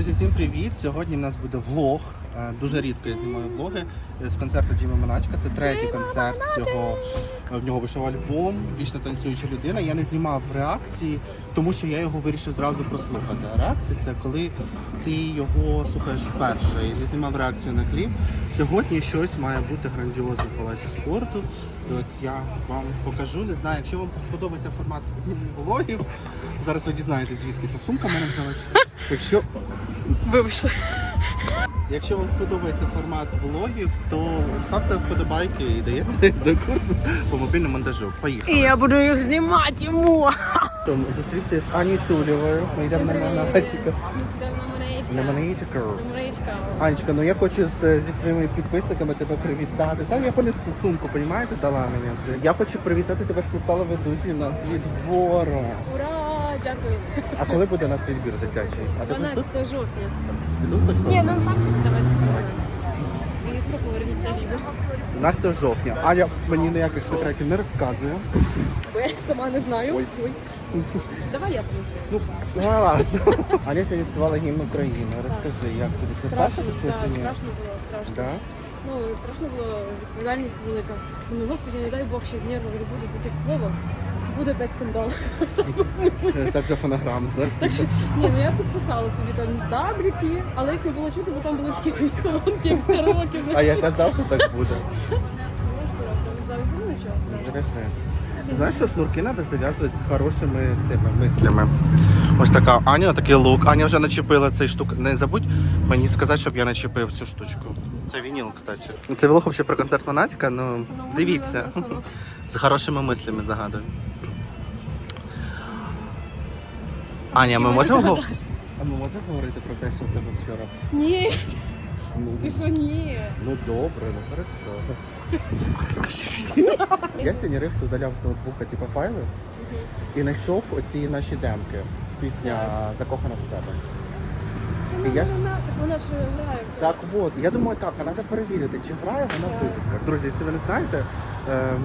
Друзі, всім привіт! Сьогодні в нас буде влог. Е, Дуже рідко я знімаю влоги з концерту Діми Маначка. Це третій концерт цього. е, В нього вийшов альбом Вічно танцююча людина. Я не знімав реакції, тому що я його вирішив зразу прослухати. А реакція це коли ти його слухаєш вперше і не знімав реакцію на кліп. Сьогодні щось має бути грандіозне в палаці спорту. І от я вам покажу. Не знаю, якщо вам сподобається формат влогів. Зараз ви дізнаєтесь, звідки ця сумка в мене взялась. Якщо Вибачте. Якщо вам сподобається формат влогів, то ставте вподобайки і даєте до курсу по мобільному монтажу. І я буду їх знімати йому. Тому зустрівся з Ані Тулєвою. Ми йдемо на монетику. На монетику. Анечка, ну я хочу з, зі своїми підписниками тебе привітати. Та я понесу сумку, понімаєте, дала мені це. Я хочу привітати тебе, що стала ведучою на відбору. Ура! Дякую. А коли буде на відбір дитячий? А ти будеш тут? 12 жовтня. Ти тут хочеш? Ні, ну давайте. Міністра поверніть на ліву. 12 жовтня. Аня мені ніяких секретів не розказує. Бо я сама не знаю. Ой. Ой. Давай я принесу. Ну, ну ладно. Аня сьогодні співала гімн України. Розкажи, як тобі це перше Страшно, да, списання? страшно було, страшно. Да? Ну, страшно було, відповідальність велика. Ну, господи, не дай Бог, ще з нервів забудуть якесь слово. Буде опять скандал. Е, Так же фонограм. Так що, ні, ну я підписала собі там табліки, але їх не було чути, бо там були такі твої колонки, як з караоке. А я казав, що так буде. Можливо, це зараз, ну нічого страшного. Знаєш, що шнурки треба зав'язувати з хорошими цими мислями. Ось така Аня, такий лук. Аня вже начепила цей штук. Не забудь мені сказати, щоб я начепив цю штучку. Це вініл, кстати. Це влог взагалі про концерт Монатіка, ну дивіться. З хорошими мислями загадую. Аня, ми можемо гов- А ми можемо говорити про те, що в тебе вчора? Ні, Ну, ти що ні? ну добре, ну хорошо. Я сьогодні рився, удаляв з ноутбука типу, файли і знайшов оці наші демки. Пісня Закохана в себе. І я ж- Вона, так вона ж грає в Так от, я думаю, так, а треба перевірити, чи грає вона в випусках. Друзі, якщо ви не знаєте, ем,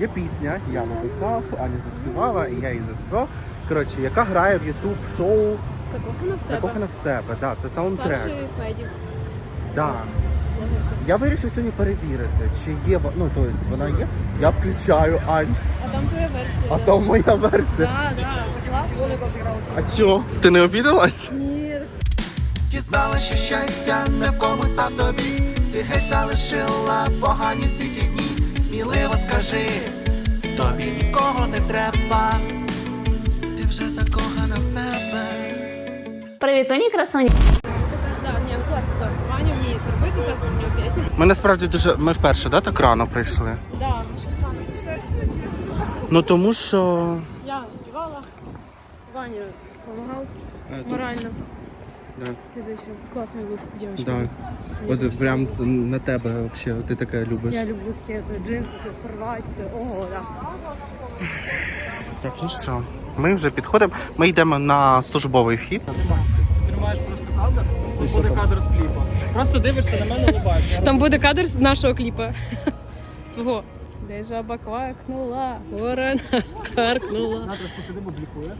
є пісня, я написав, Аня заспівала, і я її заспівав. Коротше, яка грає в YouTube шоу закохана в себе. Закохана в себе. Да, це саундтрек. Старший Федів. Да. Я вирішив сьогодні перевірити, чи є ну, тобто вона є. Я включаю Ань, А там твоя версія. а то моя версія. Так, так, класно. А чо? Ти не обідалась? Ні. Ті знала, що щастя не в комусь, а в тобі. Ти геть залишила погані всі ті дні. Сміливо скажи, тобі нікого не треба. В нього пісня. Ми насправді дуже. Ми вперше, да, так рано прийшли. Да, ми щось рано пішли. Ну тому що. Я співала, Ваня допомагав Е, морально, Да, фізично. Класний був дівчинка. да. От прям на тебе взагалі, ти таке любиш. Я люблю таке це джинси, це порвати, це ого, да. Так, ну що. Ми вже підходимо. Ми йдемо на службовий вхід. Тримаєш просто кадр, буде кадр з кліпу. Просто дивишся на мене, улибаєшся. Там буде кадр з нашого кліпа. З твого. Де жаба квакнула, ворона каркнула. На трошки сюди публікує.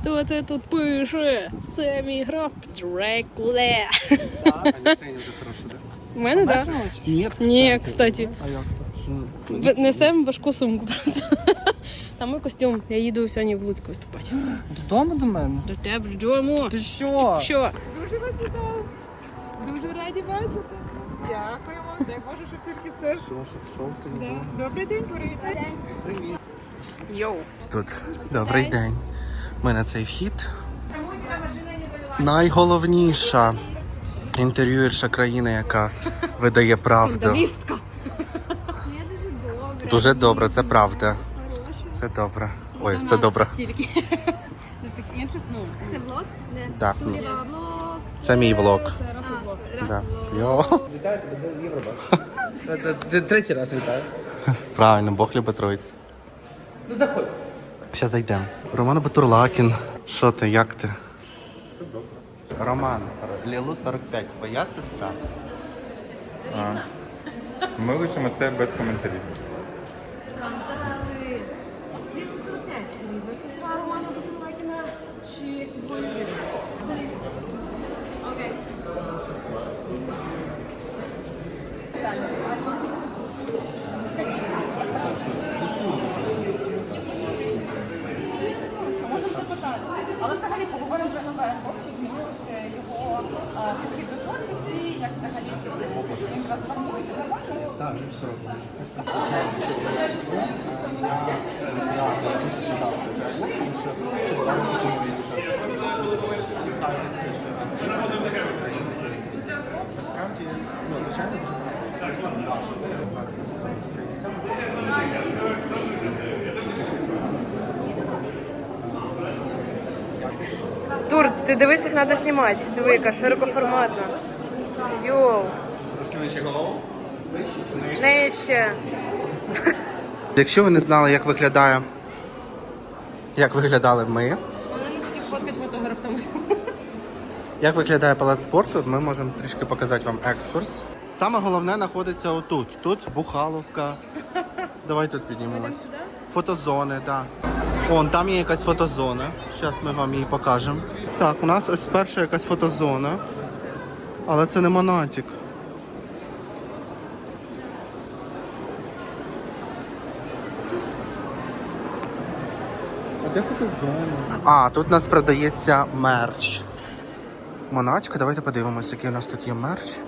Хто це тут пише? Це мій граф Дрекуле. Настроєння вже хороше, так? У мене, так? Ні, кстати. А як то? Несемо важку сумку просто. Там мій костюм. Я їду сьогодні в Луцьк виступати. Додому до мене? До тебе йдемо. Ти що? Що? Дуже вас вітаю. Дуже раді бачити. Дякуємо. Дай Боже, щоб тільки все. Що, що, було? Да. Добрий день, привіт. Привіт. Йоу. Тут. Добрий день. Ми на цей вхід. Найголовніша інтерв'юерша країни, яка видає правду. Я дуже добре. Дуже добре, це правда. Це добре. Ой, це добре. Тільки. З усіх інших, ну, Це влог? Де? Да. Тулєва влог. Це мій влог. це раз. Раз Да. влог. Йо. Вітаю тебе з Євробач. Третій раз вітаю. Правильно, Бог любить троїць. Ну заходь. Зараз зайдемо. Роман Батурлакін. Що ти, як ти? Роман, Лілу 45, твоя сестра. Ми лишимо це без коментарів. Але взагалі поговоримо про нове чи змінився його підхід творчості, як взагалі він трансформується нормально? Так, він. Ти дивись, як треба знімати. Диви, яка широкоформатна. Йоу. Трошки нижче голову? Нижче. Якщо ви не знали, як виглядає, як виглядали ми, Вона не хотів фоткати фотограф, тому що... як виглядає палац спорту, ми можемо трішки показати вам екскурс. Саме головне знаходиться отут. Тут бухаловка. Давай тут піднімемось. Фотозони, так. Вон, там є якась фотозона. Зараз ми вам її покажемо. Так, у нас ось перша якась фотозона. Але це не монатік. А де фотозона? А, тут у нас продається мерч. Монатька, давайте подивимося, який у нас тут є мерч.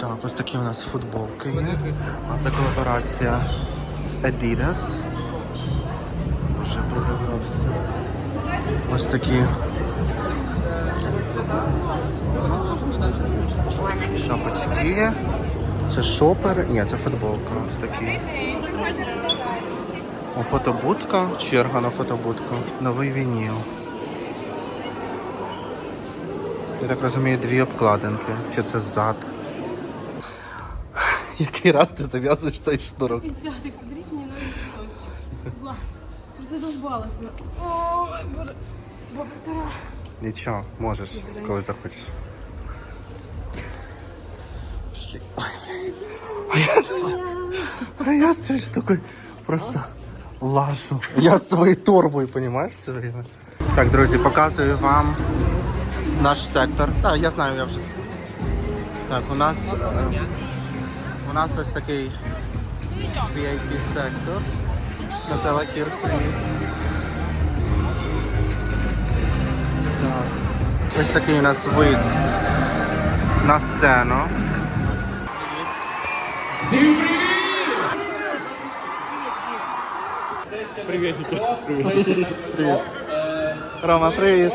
Так, ось такі у нас футболки є. А це колаборація з Adidas. Вже продавався. Ось такі. Шапочки. Це шопер. Ні, це футболка. Ось такі. О, фотобудка, черга на фотобудку. Новий вініл. Я так розумію, дві обкладинки. Чи це зад? Який раз ти зав'язуєш цей шнурок? Піздятик, подаріть мені нові кросовки. Будь ласка. Задовбалася. Ой, боже. Баба стара. Нічого, можеш, коли захочеш. Пішли. Ой, блін. А я, а я з цією штукою просто лажу. Я з своєю торбою, розумієш, все время. Так, друзі, показую вам наш сектор. Так, я знаю, я вже. Так, у нас. е, У нас ось такий VIP сектор. Наталя Кірс, привіт. Ось такий у нас вид на сцену. Привіт. Привіт. Рома, привіт.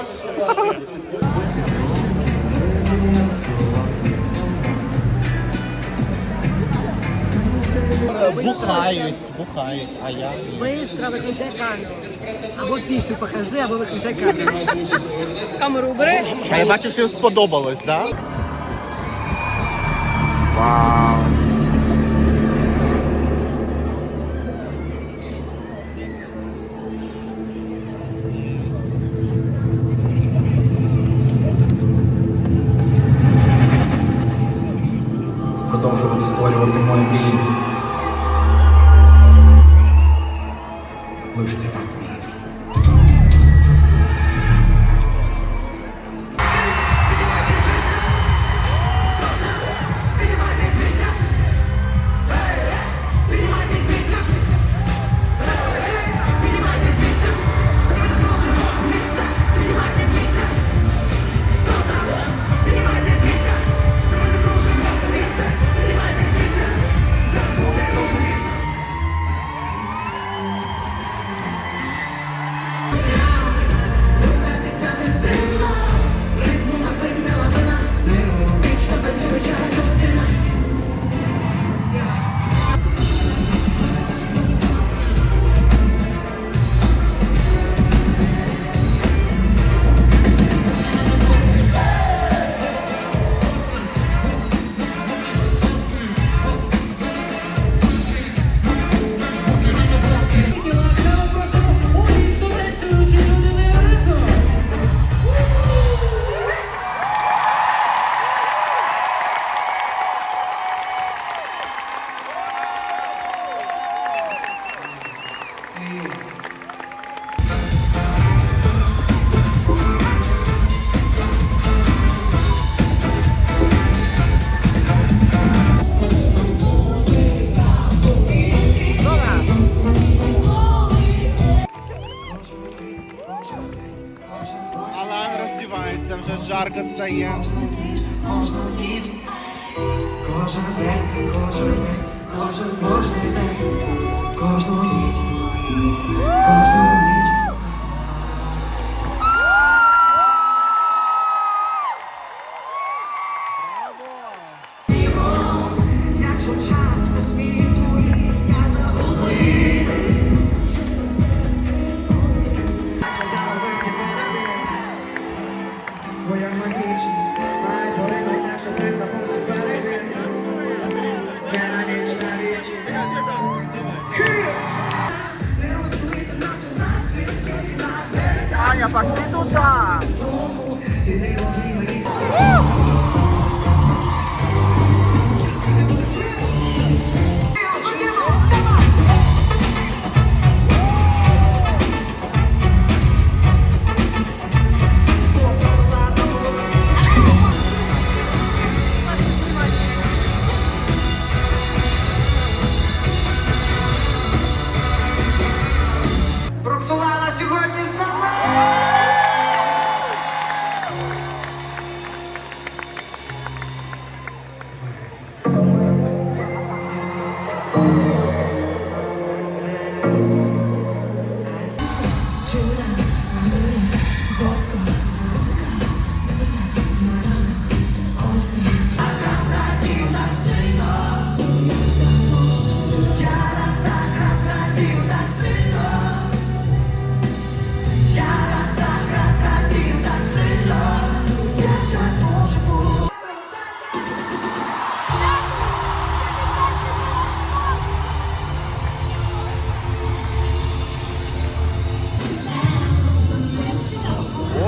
Бухають, бухають, а я. Быстро виключай камеру. Або пісню покажи, або виключай камеру. Камеру убери. А я бачу, що сподобалось, так? Да? Вау. Продовжувати створювати мої мрії. Лиш ти так вмієш. починається, вже жарко стає. Кожен день, кожен день, кожен божий день, кожну ніч, кожну ніч. На вічі. Аня, пошли туда!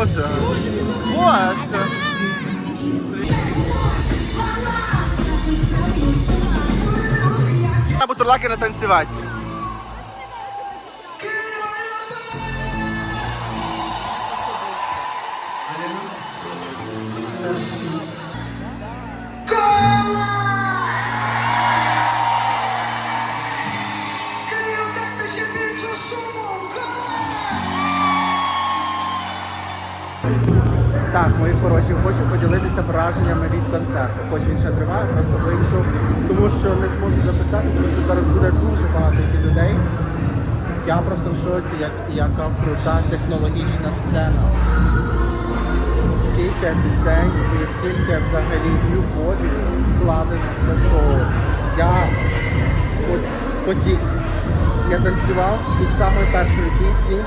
Боже! Боже! Я бутурлаки Так, мої хороші, хочу поділитися враженнями від концерту. Хоч він ще триває, просто вийшов, тому що не зможу записати, тому що зараз буде дуже багато людей. Я просто в шоці, як, яка крута технологічна сцена. Скільки пісень і скільки взагалі любові вкладено в це шоу. Я от, потік. Я танцював від самої першої пісні.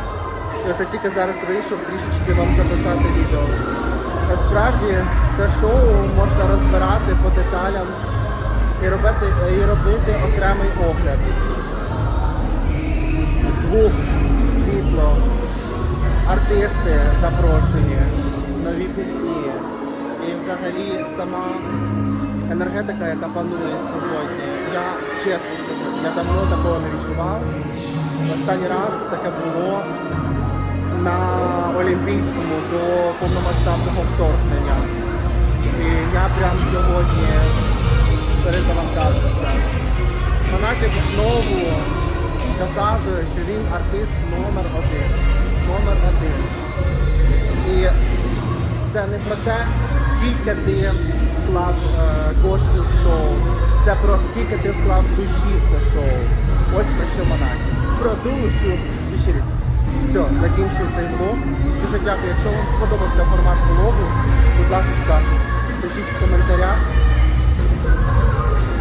Оце тільки зараз вийшов трішечки вам записати відео. Насправді це шоу можна розбирати по деталям і робити, і робити окремий огляд. Звук, світло, артисти запрошені, нові пісні. І взагалі сама енергетика, яка панує сьогодні. Я чесно скажу, я давно такого не відчував. Останній раз таке було на Олімпійському до повномасштабного вторгнення. І я прям сьогодні перезавантажився. Монатик знову доказує, що він артист номер один. Номер один. І це не про те, скільки ти вклав е, коштів в шоу. Це про скільки ти вклав душі в це шоу. Ось про що Монаті. Про душу і щирість. Все, закінчую цей влог. Дуже дякую. Якщо вам сподобався формат влогу, будь ласка, пишіть в коментарях.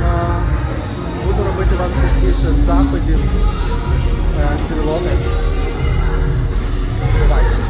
Е, Буду робити вам частіше заходів, е, стрілони. Бувайте.